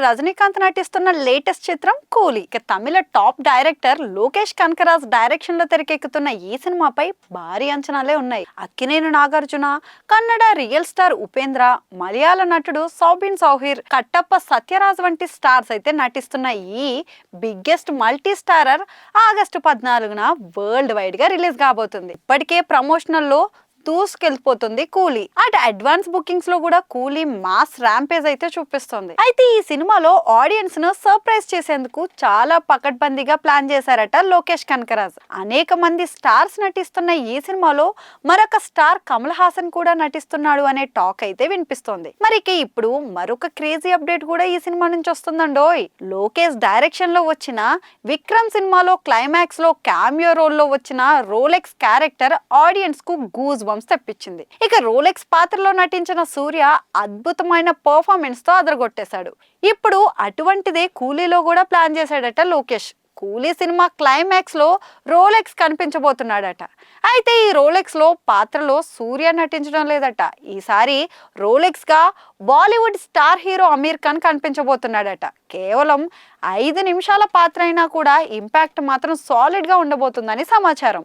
రజనీకాంత్ నటిస్తున్న లేటెస్ట్ చిత్రం కూలీ. ఇక తమిళ టాప్ డైరెక్టర్ లోకేష్ కనకరాజ్ డైరెక్షన్లో తెరకెక్కుతున్న ఈ సినిమాపై భారీ అంచనాలే ఉన్నాయి. అక్కినేని నాగార్జున కన్నడ రియల్ స్టార్ ఉపేంద్ర మలయాళ నటుడు సౌబిన్ సౌహిర్ కట్టప్ప సత్యరాజ్ వంటి స్టార్స్ అయితే నటిస్తున్న ఈ బిగ్గెస్ట్ మల్టీ స్టారర్ ఆగస్టు పద్నాలుగున వరల్డ్ వైడ్గా రిలీజ్ కాబోతుంది. ఇప్పటికే ప్రమోషనల్లో దూసుకెళ్ళిపోతుంది కూలీ. అటు అడ్వాన్స్ బుకింగ్స్లో కూడా కూలీ మాస్ ర్యాంపేజ్ అయితే చూపిస్తుంది. అయితే ఈ సినిమాలో ఆడియన్స్ను సర్ప్రైజ్ చేసేందుకు చాలా పకడ్బందీగా ప్లాన్ చేశారట లోకేష్ కనకరాజ్. అనేక మంది స్టార్స్ నటిస్తున్న ఈ సినిమాలో మరొక స్టార్ కమల్ హాసన్ కూడా నటిస్తున్నాడు అనే టాక్ అయితే వినిపిస్తోంది. మరి ఇప్పుడు మరొక క్రేజీ అప్డేట్ కూడా ఈ సినిమా నుంచి వస్తుందండోయ్. లోకేష్ డైరెక్షన్లో వచ్చిన విక్రమ్ సినిమాలో క్లైమాక్స్లో క్యామియో రోల్లో వచ్చిన రోలెక్స్ క్యారెక్టర్ ఆడియన్స్కు గూజ్ బంప్స్ తెప్పించింది ఇక రోలెక్స్ పాత్రలో నటించిన సూర్య అద్భుతమైన పర్ఫార్మెన్స్తో అదరగొట్టేశాడు. ఇప్పుడు అటువంటిదే కూలీలో కూడా ప్లాన్ చేశాడట లోకేష్. కూలీ సినిమా క్లైమాక్స్లో రోలెక్స్ కనిపించబోతున్నాడట. అయితే ఈ రోలెక్స్లో పాత్రలో సూర్య నటించడం లేదట. ఈసారి రోలెక్స్గా Bollywood star hero Aamir Khan కనిపించబోతున్నాడట. కేవలం ఐదు నిమిషాల పాత్ర అయినా కూడా ఇంపాక్ట్ మాత్రం సాలిడ్గా ఉండబోతుందని సమాచారం.